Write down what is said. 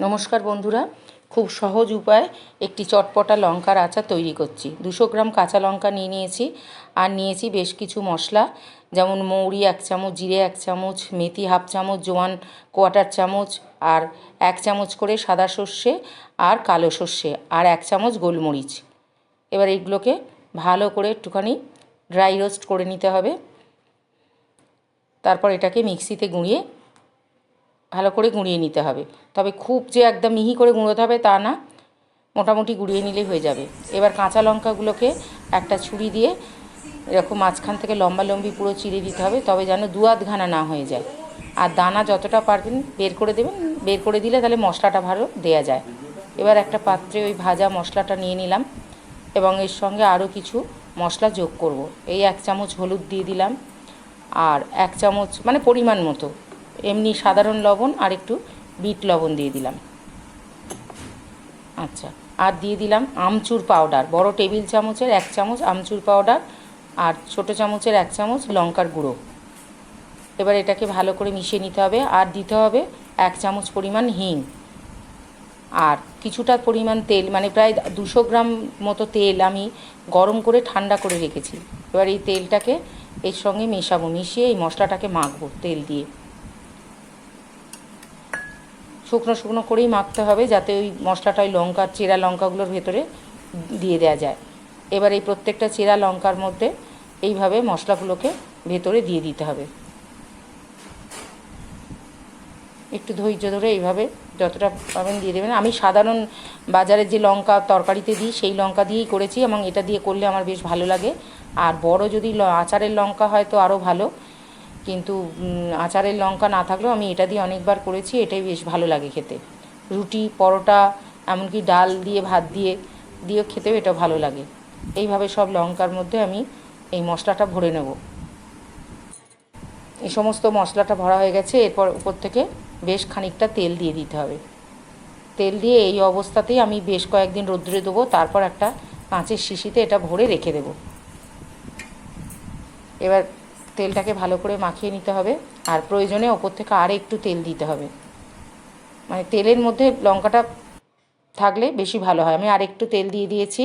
নমস্কার বন্ধুরা, খুব সহজ উপায় একটি চটপটা লঙ্কার আচার তৈরি করছি। দুশো গ্রাম কাঁচা লঙ্কা নিয়ে নিয়েছি, আর নিয়েছি বেশ কিছু মশলা, যেমন মৌরি এক চামচ, জিরে এক চামচ, মেথি হাফ চামচ, জোয়ান কোয়াটার চামচ, আর এক চামচ করে সাদা সর্ষে আর কালো সর্ষে, আর এক চামচ গোলমরিচ। এবার এগুলোকে ভালো করে একটুখানি ড্রাই রোস্ট করে নিতে হবে। তারপর এটাকে মিক্সিতে গুঁড়িয়ে ভালো করে গুঁড়িয়ে নিতে হবে। তবে খুব যে একদম মিহি করে গুঁড়োতে হবে তা না, মোটামুটি গুঁড়িয়ে নিলেই হয়ে যাবে। এবার কাঁচা লঙ্কাগুলোকে একটা ছুরি দিয়ে এরকম মাঝখান থেকে লম্বা লম্বি পুরো চিড়ে দিতে হবে, তবে যেন দু আধখানা না হয়ে যায়। আর দানা যতটা পারবেন বের করে দেবেন, বের করে দিলে তাহলে মশলাটা ভালো দেয়া যায়। এবার একটা পাত্রে ওই ভাজা মশলাটা নিয়ে নিলাম এবং এর সঙ্গে আরও কিছু মশলা যোগ করব। এই এক চামচ হলুদ দিয়ে দিলাম, আর এক চামচ মানে পরিমাণ মতো এমনি সাধারণ লবণ আর একটু বিট লবণ দিয়ে দিলাম। আচ্ছা আর দিয়ে দিলাম আমচুর পাউডার। বড় টেবিল চামচের এক চামচ আমচুর পাউডার আর ছোট চামচের এক চামচ লঙ্কার গুঁড়ো। এবার এটাকে ভালো করে মিশিয়ে নিতে হবে আর দিতে হবে এক চামচ পরিমাণ হিং। আর কিছুটা পরিমাণ তেল মানে প্রায় দুশো গ্রাম মতো তেল আমি গরম করে ঠান্ডা করে রেখেছি। এবার এই তেলটাকে এর সঙ্গে মেশাবো, মিশিয়ে এই মশলাটাকে মাখবো তেল দিয়ে। শুকনো শুকনো করেই মাখতে হবে যাতে ওই মশলাটা ওই লঙ্কার চেরা লঙ্কাগুলোর ভেতরে দিয়ে দেওয়া যায়। এবার এই প্রত্যেকটা চেরা লঙ্কার মধ্যে এইভাবে মশলাগুলোকে ভেতরে দিয়ে দিতে হবে। একটু ধৈর্য ধরে এইভাবে যতটা পাবেন দিয়ে দেবেন। আমি সাধারণ বাজারের যে লঙ্কা তরকারিতে দিই, সেই লঙ্কা দিয়েই করেছি এবং এটা দিয়ে করলে আমার বেশ ভালো লাগে। আর বড় যদি আচারের লঙ্কা হয় তো আরও ভালো। কিন্তু আচারের লঙ্কা না থাকলেও আমি এটা দিয়ে অনেকবার করেছি, এটাই বেশ ভালো লাগে খেতে। রুটি, পরোটা, এমনকি ডাল দিয়ে, ভাত দিয়ে, দিয়েও খেতেও এটা ভালো লাগে। এইভাবে সব লঙ্কার মধ্যে আমি এই মশলাটা ভরে নেব। এই সমস্ত মশলাটা ভরা হয়ে গেছে, এরপর উপর থেকে বেশ খানিকটা তেল দিয়ে দিতে হবে। তেল দিয়ে এই অবস্থাতেই আমি বেশ কয়েকদিন রোদ্রে দেবো, তারপর একটা কাঁচের শিশিতে এটা ভরে রেখে দেব। এবার তেলটাকে ভালো করে মাখিয়ে নিতে হবে। আর প্রয়োজনে ওপর থেকে আর একটু তেল দিতে হবে। মানে তেলের মধ্যে লঙ্কাটা থাকলে বেশি ভালো হয়। আমি আর একটু তেল দিয়ে দিয়েছি।